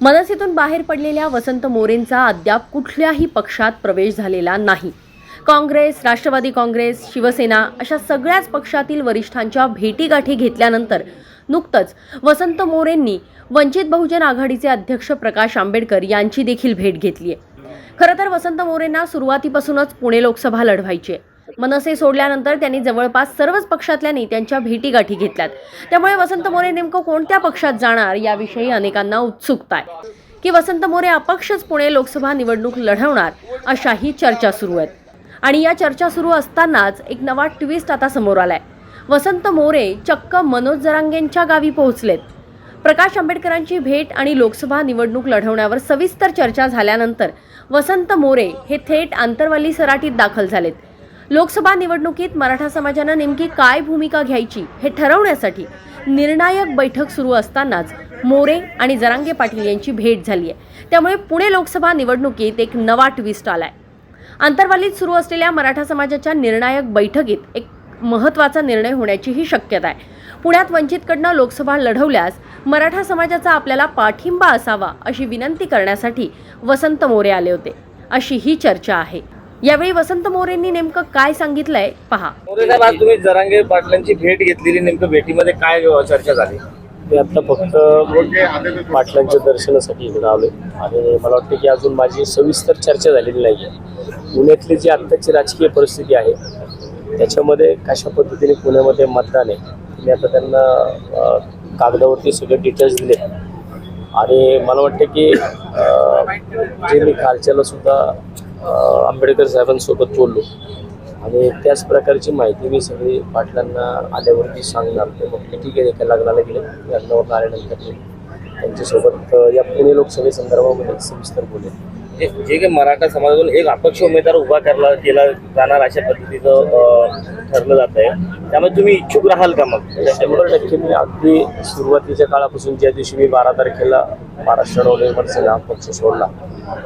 मनसेतून बाहेर पडलेल्या वसंत मोरेंचा अद्याप कुठल्याही पक्षात प्रवेश झालेला नाही. काँग्रेस राष्ट्रवादी काँग्रेस शिवसेना अशा सगळ्याच पक्षातील वरिष्ठांच्या भेटीगाठी घेतल्यानंतर नुकतंच वसंत मोरेंनी वंचित बहुजन आघाडीचे अध्यक्ष प्रकाश आंबेडकर यांची देखील भेट घेतली आहे खरं तर वसंत मोरेंना सुरुवातीपासूनच पुणे लोकसभा लढवायची आहे. मनसे सोडल्यानंतर त्यांनी जवळपास सर्वच पक्षातल्या नेत्यांच्या भेटीगाठी घेतल्यात. त्यामुळे वसंत मोरे नेमकं कोणत्या पक्षात जाणार याविषयी अनेकांना उत्सुकता आहे. की वसंत मोरे अपक्षच पुणे लोकसभा निवडणूक लढवणार अशाही चर्चा सुरू आहेत. आणि या चर्चा सुरू असतानाच एक नवा ट्विस्ट आता समोर आलाय. वसंत मोरे चक्क मनोज जरांगेंच्या गावी पोहोचलेत. प्रकाश आंबेडकरांची भेट आणि लोकसभा निवडणूक लढवण्यावर सविस्तर चर्चा झाल्यानंतर वसंत मोरे हे थेट आंतरवाली सराटीत दाखल झालेत. लोकसभा निवडणुकीत मराठा समाजानं नेमकी काय भूमिका घ्यायची हे ठरवण्यासाठी निर्णायक बैठक सुरू असतानाच मोरे आणि जरांगे पाटील यांची भेट झाली आहे त्यामुळे पुणे लोकसभा निवडणुकीत एक नवा ट्विस्ट आलाय. आंतरवालीत सुरू असलेल्या मराठा समाजाच्या निर्णायक बैठकीत एक महत्त्वाचा निर्णय होण्याचीही शक्यता आहे. पुण्यात वंचितकडनं लोकसभा लढवल्यास मराठा समाजाचा आपल्याला पाठिंबा असावा अशी विनंती करण्यासाठी वसंत मोरे आले होते. अशी ही चर्चा आहे. यावेळी वसंत मोरेंनी नेमकं काय सांगितलंय? पहा. मोरे साहेब आज तुम्ही जरांगे पाटलांची भेट घेतलेली नेमकं भेटीमध्ये काय चर्चा झाली? मी आता फक्त पाटलांच्या दर्शनासाठी इकडे आलोय. आणि मला वाटतं की अजून माझी सविस्तर चर्चा झालेली नाही आहे पुण्यातली जी आत्ताची राजकीय परिस्थिती आहे त्याच्यामध्ये कशा पद्धतीने पुण्यामध्ये मतदान आहे मी आता त्यांना कागदावरती सगळे डिटेल्स दिले. आणि मला वाटतं की जे मी कालच्याला सुद्धा आंबेडकर साहेबांसोबत बोललो. आणि त्याच प्रकारची माहिती मी सगळी पाटलांना आल्यावरती सांगणार. ते म्हटले ठीक आहे एका लग्नाला गेले. लग्नावर आल्यानंतर मी त्यांच्यासोबत या पुणे लोकसभेसंदर्भामध्ये सविस्तर बोले जे जे काही मराठा समाजातून एक अपक्ष उमेदवार उभा करला केला जाणार अशा पद्धतीचं ठरलं जात आहे. त्यामुळे तुम्ही इच्छुक राहाल का मग? शंभर टक्के मी अगदी सुरुवातीच्या काळापासून ज्या दिवशी मी बारा तारखेला महाराष्ट्र नवनिर्माण सेना पक्ष सोडला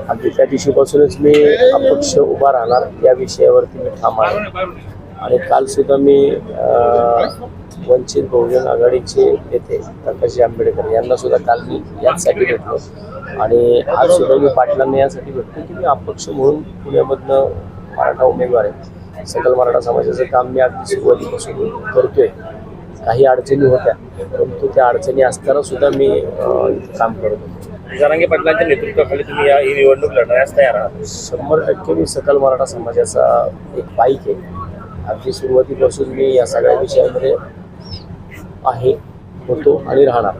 अगदी त्या दिवशीपासूनच मी अपक्ष उभा राहणार या विषयावरती मी ठाम आहे. आणि काल सुद्धा मी वंचित बहुजन आघाडीचे नेते प्रकाशजी आंबेडकर यांना सुद्धा काल मी याचसाठी भेटलो. आणि आज सुद्धा मी पाटलांना यासाठी भेटतो की मी अपक्ष म्हणून पुण्यामधनं मराठा उमेदवार आहे. सकल मराठा समाजाचं काम मी अगदी सुरुवातीपासून करतोय. काही अडचणी होत्या परंतु त्या अडचणी असताना सुद्धा मी काम करत होतो. जरांगे पाटलांच्या नेतृत्वाखाली तुम्ही या ही निवडणूक लढण्यास तयार आहात. शंभर टक्के मी सकल मराठा समाजाचा एक पाईक आहे. अगदी सुरुवातीपासून मी या सगळ्या विषयामध्ये आहे होतो आणि राहणार.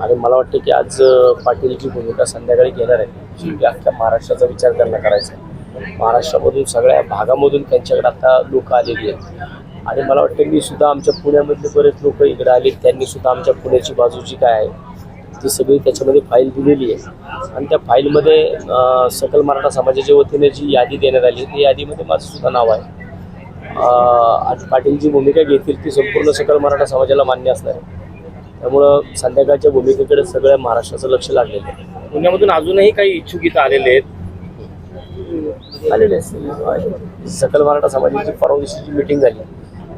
आणि मला वाटतं की आज पाटीलची भूमिका संध्याकाळी घेणार आहे जी अख्ख्या महाराष्ट्राचा विचार त्यांना करायचा आहे. महाराष्ट्रामधून सगळ्या भागामधून त्यांच्याकडे आता लोक आलेली आहेत. आणि मला वाटतं मी सुद्धा आमच्या पुण्यामधले बरेच लोक इकडे आले त्यांनी सुद्धा आमच्या पुण्याची बाजू जी काय आहे ती सगळी त्याच्यामध्ये फाईल दिलेली आहे. आणि त्या फाईलमध्ये सकल मराठा समाजाच्या वतीने जी यादी देण्यात आली त्या यादीमध्ये माझं सुद्धा नाव आहे. आज पाटील जी भूमिका घेतील ती संपूर्ण सकल मराठा समाजाला मान्य असणार आहे. त्यामुळं संध्याकाळच्या भूमिकेकडे सगळ्या महाराष्ट्राचं लक्ष लागलेलं आहे. पुण्यामधून अजूनही काही इच्छुक इथं आलेले आहेत? आलेले असतील. सकल मराठा समाजाची परवा दिवशीची मिटिंग झाली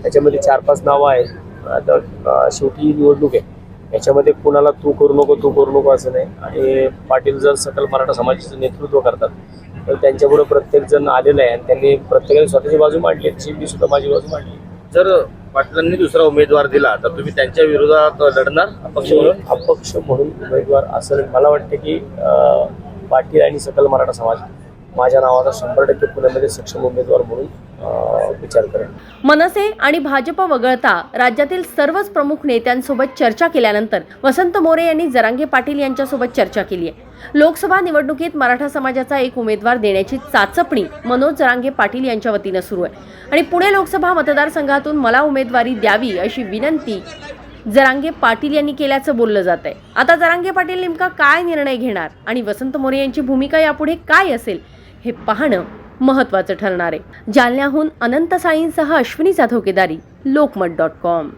त्याच्यामध्ये चार पाच नावं आहेत. आता शेवटी निवडणूक आहे. याच्यामध्ये कुणाला तू करू नको तू करू नको असं नाही. आणि पाटील जर सकल मराठा समाजाचं नेतृत्व करतात तर त्यांच्याबरोबर प्रत्येक जण आलेला आहे आणि त्यांनी प्रत्येकाने स्वतःची बाजू मांडली तशी मी सुद्धा माझी बाजू मांडली. जर पाटलांनी दुसरा उमेदवार दिला तर तुम्ही त्यांच्या विरोधात लढणार? अपक्ष म्हणून अपक्ष म्हणून उमेदवार असं मला वाटतं की पाटील आणि सकल मराठा समाज माझ्या नावाचा शंभर टक्के पुण्यामध्ये सक्षम उमेदवार म्हणून विचार करेन. मनसे आणि भाजप वगळता राज्यातील सर्वच प्रमुख नेत्यांसोबत चर्चा केल्यानंतर वसंत मोरे यांनी जरांगे पाटील यांच्यासोबत चर्चा केली आहे. लोकसभा निवडणुकीत मराठा समाजाचा एक उमेदवार देण्याची चाचपणी मनोज जरांगे पाटील यांच्या वतीनं सुरू आहे. आणि पुणे लोकसभा मतदारसंघातून मला उमेदवारी द्यावी अशी विनंती जरांगे पाटील यांनी केल्याचं बोललं जात आहे. आता जरांगे पाटील नेमका काय निर्णय घेणार आणि वसंत मोरे यांची भूमिका यापुढे काय असेल हे पाहणं महत्त्वाचं ठरणार आहे. जालन्याहून अनंत साळींसह अश्विनी जाधव केदारी लोकमत डॉट कॉम.